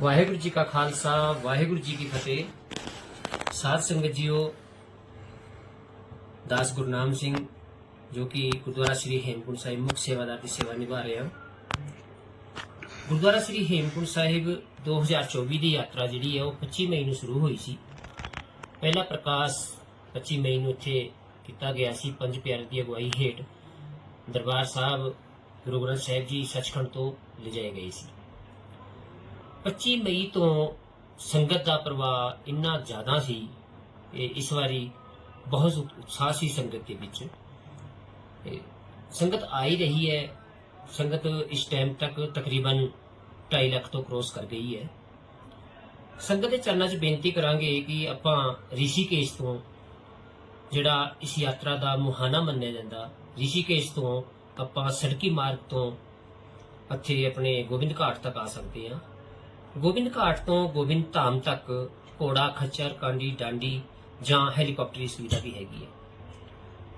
ਵਾਹਿਗੁਰੂ ਜੀ ਕਾ ਖਾਲਸਾ, ਵਾਹਿਗੁਰੂ ਜੀ ਕੀ ਫਤਿਹ। ਸਾਧ ਸੰਗਤ ਜੀਓ, ਦਾਸ ਗੁਰਨਾਮ ਸਿੰਘ ਜੋ ਕਿ ਗੁਰਦੁਆਰਾ ਸ੍ਰੀ ਹੇਮਕੁੰਟ ਸਾਹਿਬ ਮੁੱਖ ਸੇਵਾਦਾਰ ਦੀ ਸੇਵਾ ਨਿਭਾ ਰਹੇ ਹਨ। ਗੁਰਦੁਆਰਾ ਸ੍ਰੀ ਹੇਮਕੁੰਟ ਸਾਹਿਬ 2024 ਦੀ ਯਾਤਰਾ ਜਿਹੜੀ ਹੈ, ਉਹ 25 ਮਈ ਨੂੰ ਸ਼ੁਰੂ ਹੋਈ ਸੀ। ਪਹਿਲਾ ਪ੍ਰਕਾਸ਼ 25 ਮਈ ਨੂੰ ਇੱਥੇ ਕੀਤਾ ਗਿਆ ਸੀ, ਪੰਜ ਪਿਆਰੇ ਦੀ ਅਗਵਾਈ ਹੇਠ ਦਰਬਾਰ ਸਾਹਿਬ, ਗੁਰੂ ਗ੍ਰੰਥ ਸਾਹਿਬ ਜੀ ਸੱਚਖੰਡ ਤੋਂ ਲਿਜਾਏ ਗਏ ਸੀ। 25 ਮਈ ਤੋਂ ਸੰਗਤ ਦਾ ਪ੍ਰਵਾਹ ਇੰਨਾ ਜ਼ਿਆਦਾ ਸੀ ਕਿ ਇਸ ਵਾਰੀ ਬਹੁਤ ਉਤਸ਼ਾਹ ਸੀ ਸੰਗਤ ਦੇ ਵਿੱਚ। ਸੰਗਤ ਆ ਹੀ ਰਹੀ ਹੈ। ਸੰਗਤ ਇਸ ਟਾਈਮ ਤੱਕ ਤਕਰੀਬਨ 2.5 ਲੱਖ ਤੋਂ ਕ੍ਰੋਸ ਕਰ ਗਈ ਹੈ। ਸੰਗਤ ਦੇ ਚਰਨਾਂ 'ਚ ਬੇਨਤੀ ਕਰਾਂਗੇ ਕਿ ਆਪਾਂ ਰਿਸ਼ੀਕੇਸ਼ ਤੋਂ ਜਿਹੜਾ ਇਸ ਯਾਤਰਾ ਦਾ ਮੁਹਾਨਾ ਮੰਨਿਆ ਜਾਂਦਾ, ਰਿਸ਼ੀਕੇਸ਼ ਤੋਂ ਆਪਾਂ ਸੜਕੀ ਮਾਰਗ ਤੋਂ ਇੱਥੇ ਆਪਣੇ ਗੋਬਿੰਦ ਘਾਟ ਤੱਕ ਆ ਸਕਦੇ ਹਾਂ। ਗੋਬਿੰਦ ਘਾਟ ਤੋਂ ਗੋਬਿੰਦ ਧਾਮ ਤੱਕ ਘੋੜਾ, ਖੱਚਰ, ਕਾਂਡੀ, ਡਾਂਡੀ ਜਾਂ ਹੈਲੀਕਾਪਟਰ ਦੀ ਸੁਵਿਧਾ ਵੀ ਹੈਗੀ ਹੈ।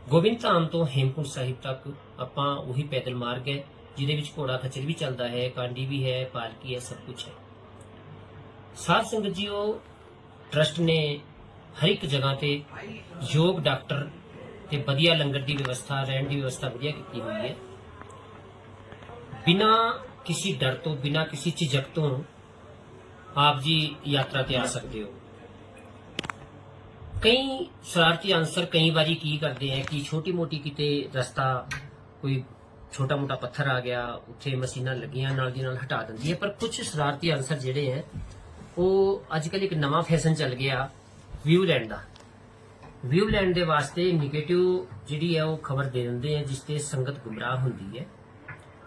ਗੋਬਿੰਦ ਧਾਮ ਤੋਂ ਹੇਮਕੁੰਟ ਸਾਹਿਬ ਤੱਕ ਆਪਾਂ ਉਹੀ ਪੈਦਲ ਮਾਰਗ ਹੈ, ਜਿਹਦੇ ਵਿੱਚ ਘੋੜਾ, ਖੱਚਰ ਵੀ ਚੱਲਦਾ ਹੈ, ਕਾਂਡੀ ਵੀ ਹੈ, ਪਾਲਕੀ ਹੈ, ਸਭ ਕੁਝ ਹੈ। ਸਾਧ ਸੰਗਤ ਜੀਓ ਟਰਸਟ ਨੇ ਹਰ ਇੱਕ ਜਗ੍ਹਾ ਤੇ ਯੋਗ ਡਾਕਟਰ ਤੇ ਵਧੀਆ ਲੰਗਰ ਦੀ ਵਿਵਸਥਾ, ਰਹਿਣ ਦੀ ਵਿਵਸਥਾ ਵਧੀਆ ਕੀਤੀ ਹੋਈ ਹੈ। ਬਿਨਾ ਕਿਸੇ ਡਰ ਤੋਂ, ਬਿਨਾ ਕਿਸੇ ਝਿਜਕ ਤੋਂ ਆਪ ਜੀ ਯਾਤਰਾ ਤੇ ਆ ਸਕਦੇ ਹੋ। ਕਈ ਸ਼ਰਾਰਤੀ ਅਨਸਰ ਕਈ ਵਾਰੀ ਕੀ ਕਰਦੇ ਹੈ ਕਿ ਛੋਟੀ ਮੋਟੀ ਕਿਤੇ ਰਸਤਾ, ਕੋਈ ਛੋਟਾ ਮੋਟਾ ਪੱਥਰ ਆ ਗਿਆ, ਉੱਥੇ ਮਸ਼ੀਨਾਂ ਲੱਗੀਆਂ, ਨਾਲ ਦੀ ਨਾਲ ਹਟਾ ਦਿੰਦੀ ਹੈ। ਪਰ ਕੁਝ ਸ਼ਰਾਰਤੀ ਅਨਸਰ ਜਿਹੜੇ ਹੈ, ਉਹ ਅੱਜ ਕੱਲ ਇੱਕ ਨਵਾਂ ਫੈਸ਼ਨ ਚੱਲ ਗਿਆ ਵਿਊ ਲੈਂਡ ਦਾ। ਵਿਊ ਲੈਂਡ ਦੇ ਵਾਸਤੇ ਨੈਗੇਟਿਵ ਜਿਹੜੀ ਹੈ ਉਹ ਖਬਰ ਦੇ ਦਿੰਦੇ ਆ ਜਿਸ ਤੇ ਸੰਗਤ ਗੁੰਮਰਾਹ ਹੁੰਦੀ ਹੈ।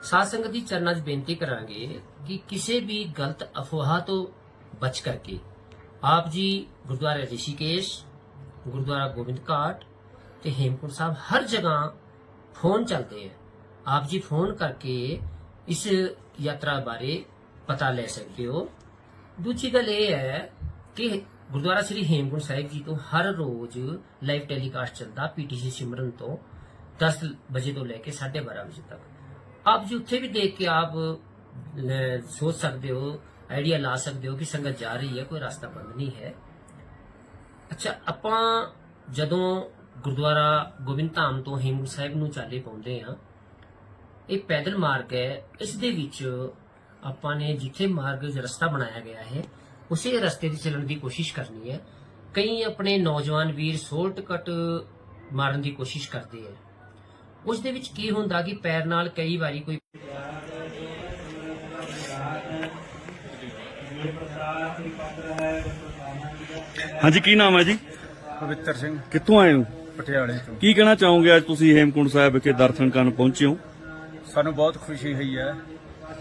ਸਾਧ ਸੰਗਤ ਦੀ ਚਰਨਾਂ 'ਚ ਬੇਨਤੀ ਕਰਾਂਗੇ ਕਿ ਕਿਸੇ ਵੀ ਗਲਤ ਅਫਵਾਹ ਤੋਂ ਬਚ ਕਰਕੇ ਆਪ ਜੀ ਗੁਰਦੁਆਰਾ ਰਿਸ਼ੀਕੇਸ਼ ਗੁਰਦੁਆਰਾ ਗੋਬਿੰਦ ਘਾਟ ਤੇ ਹੇਮਕੁੰਟ ਸਾਹਿਬ ਹਰ ਜਗ੍ਹਾ ਫੋਨ ਚੱਲਦੇ ਆ ਆਪ ਜੀ ਫੋਨ ਕਰਕੇ ਇਸ ਯਾਤਰਾ ਬਾਰੇ ਪਤਾ ਲੈ ਸਕਦੇ ਹੋ ਦੂਜੀ ਗੱਲ ਇਹ ਹੈ ਕਿ ਗੁਰਦੁਆਰਾ ਸ੍ਰੀ ਹੇਮਕੁੰਟ ਸਾਹਿਬ ਜੀ ਤੋਂ ਹਰ ਰੋਜ਼ ਲਾਈਵ ਟੈਲੀਕਾਸਟ ਚੱਲਦਾ ਪੀਟੀਸੀ ਸਿਮਰਨ ਤੋਂ 10 ਵਜੇ ਤੋਂ ਲੈ ਕੇ 12:30 ਵਜੇ ਤੱਕ ਆਪ ਜੀ ਉੱਥੇ ਵੀ ਦੇਖ ਕੇ ਆਪ ਸੋਚ ਸਕਦੇ ਹੋ ਆਈਡੀਆ ਲਾ ਸਕਦੇ ਹੋ ਕਿ ਸੰਗਤ ਜਾ ਰਹੀ ਹੈ, ਕੋਈ ਰਸਤਾ ਬੰਦ ਨਹੀਂ ਹੈ। ਅੱਛਾ, ਆਪਾਂ ਜਦੋਂ ਗੁਰਦੁਆਰਾ ਗੋਬਿੰਦ ਧਾਮ ਤੋਂ ਹੇਮਕੁੰਟ ਸਾਹਿਬ ਨੂੰ ਚਾਲੇ ਪਾਉਂਦੇ ਆ ਇਹ ਪੈਦਲ ਮਾਰਗ ਹੈ। ਇਸ ਦੇ ਵਿੱਚ ਆਪਾਂ ਨੇ ਜਿੱਥੇ ਮਾਰਗ ਰਸਤਾ ਬਣਾਇਆ ਗਿਆ ਹੈ, ਉਸੇ ਰਸਤੇ ਤੇ ਚੱਲਣ ਦੀ ਕੋਸ਼ਿਸ਼ ਕਰਨੀ ਹੈ। ਕਈ ਆਪਣੇ ਨੌਜਵਾਨ ਵੀਰ ਸ਼ੋਰਟ ਕੱਟ ਮਾਰਨ ਦੀ ਕੋਸ਼ਿਸ਼ ਕਰਦੇ ਆ ਉਸ ਦੇ ਵਿੱਚ ਕੀ ਹੁੰਦਾ ਕਿ ਪੈਰ ਨਾਲ ਕਈ ਵਾਰੀ ਕੋਈ ਹਾਂਜੀ ਕੀ ਨਾਮ ਹੈ ਜੀ? ਪਵਿੱਤਰ ਸਿੰਘ। ਕਿੱਥੋਂ ਆਏ ਹੋ? ਪਟਿਆਲੇ ਤੋਂ। ਕੀ ਕਹਿਣਾ ਚਾਹੋਗੇ ਅੱਜ ਤੁਸੀਂ ਹੇਮਕੁੰਟ ਸਾਹਿਬ ਵਿਖੇ ਦਰਸ਼ਨ ਕਰਨ ਪਹੁੰਚੇ ਹੋ? ਸਾਨੂੰ ਬਹੁਤ ਖੁਸ਼ੀ ਹੋਈ ਹੈ।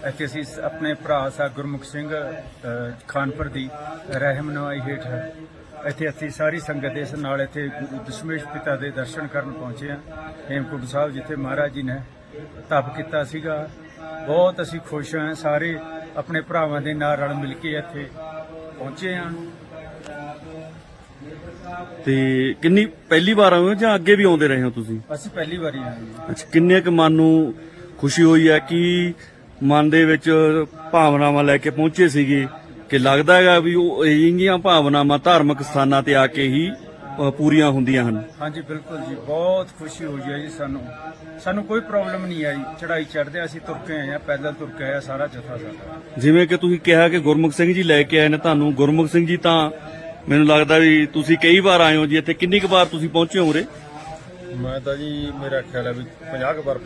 ਇੱਥੇ ਅਸੀਂ ਆਪਣੇ ਭਰਾ ਸਾ ਗੁਰਮੁਖ ਸਿੰਘ ਖਾਨਪੁਰ ਦੀ ਰਹਿਮ ਨਵਾਈ ਹੇਠ ਇੱਥੇ ਅਸੀਂ ਸਾਰੀ ਸੰਗਤ ਇਸ ਨਾਲ ਇੱਥੇ ਦਸ਼ਮੇਸ਼ ਪਿਤਾ ਦੇ ਦਰਸ਼ਨ ਕਰਨ ਪਹੁੰਚੇ ਹਾਂ ਹੇਮਕੁੰਟ ਸਾਹਿਬ ਜਿੱਥੇ ਮਹਾਰਾਜ ਜੀ ਨੇ ਤਪ ਕੀਤਾ ਸੀਗਾ। ਬਹੁਤ ਅਸੀਂ ਖੁਸ਼ ਹਾਂ ਸਾਰੇ ਆਪਣੇ ਭਰਾਵਾਂ ਦੇ ਨਾਲ ਰਲ ਮਿਲ ਕੇ ਇੱਥੇ ਪਹੁੰਚੇ ਹਾਂ। ਤੇ ਕਿੰਨੀ ਪਹਿਲੀ ਵਾਰ ਆਏ ਹੋ ਜਾਂ ਅੱਗੇ ਵੀ ਆਉਂਦੇ ਰਹੇ ਹੋ ਤੁਸੀਂ? ਅਸੀਂ ਪਹਿਲੀ ਵਾਰੀ ਆਏ ਹਾਂ ਅੱਛਾ ਕਿੰਨੇ ਕੁ ਮਨ ਨੂੰ ਖੁਸ਼ੀ ਹੋਈ ਹੈ ਕਿ ਮਨ ਦੇ ਵਿੱਚ ਭਾਵਨਾਵਾਂ ਲੈ ਕੇ ਪਹੁੰਚੇ ਸੀਗੇ? ਕਿ ਲੱਗਦਾ ਹੈਗਾ ਵੀ ਉਹ ਇੰਗੀਆਂ ਭਾਵਨਾਵਾਂ ਧਾਰਮਿਕ ਸਥਾਨਾਂ ਤੇ ਆ ਕੇ ਹੀ ਅ, ਪੂਰੀਆਂ ਹੁੰਦੀਆਂ ਹਨ। ਹਾਂਜੀ ਬਿਲਕੁਲ ਜੀ। ਬਹੁਤ ਖੁਸ਼ੀ ਹੋਈ ਹੈ ਜੀ ਸਾਨੂੰ। ਸਾਨੂੰ ਕੋਈ ਪ੍ਰੋਬਲਮ ਨਹੀਂ ਆਈ। ਚੜਾਈ ਚੜਦੇ ਅਸੀਂ ਤੁਰ ਕੇ ਆਏ ਆ ਪੈਦਲ ਤੁਰ ਕੇ ਆਇਆ ਸਾਰਾ ਜਥਾ ਸਾਡਾ। ਜਿਵੇਂ ਕਿ ਤੁਸੀਂ ਕਿਹਾ ਕਿ ਗੁਰਮੁਖ ਸਿੰਘ ਜੀ ਲੈ ਕੇ ਆਏ ਨੇ ਤੁਹਾਨੂੰ ਗੁਰਮੁਖ ਸਿੰਘ ਜੀ ਤਾਂ ਮੈਨੂੰ ਲੱਗਦਾ ਵੀ ਤੁਸੀਂ ਕਈ ਵਾਰ ਆਏ ਹੋ ਜੀ ਇੱਥੇ ਕਿੰਨੀ ਕੁ ਵਾਰ ਤੁਸੀਂ ਪਹੁੰਚੇ ਹੋ ਉਰੇ? ਮੈਂ ਤਾਂ ਜੀ ਮੇਰਾ ਖਿਆਲ ਹੈ ਵੀ 50 ਕੁ ਵਾਰ ਪਹੁੰਚ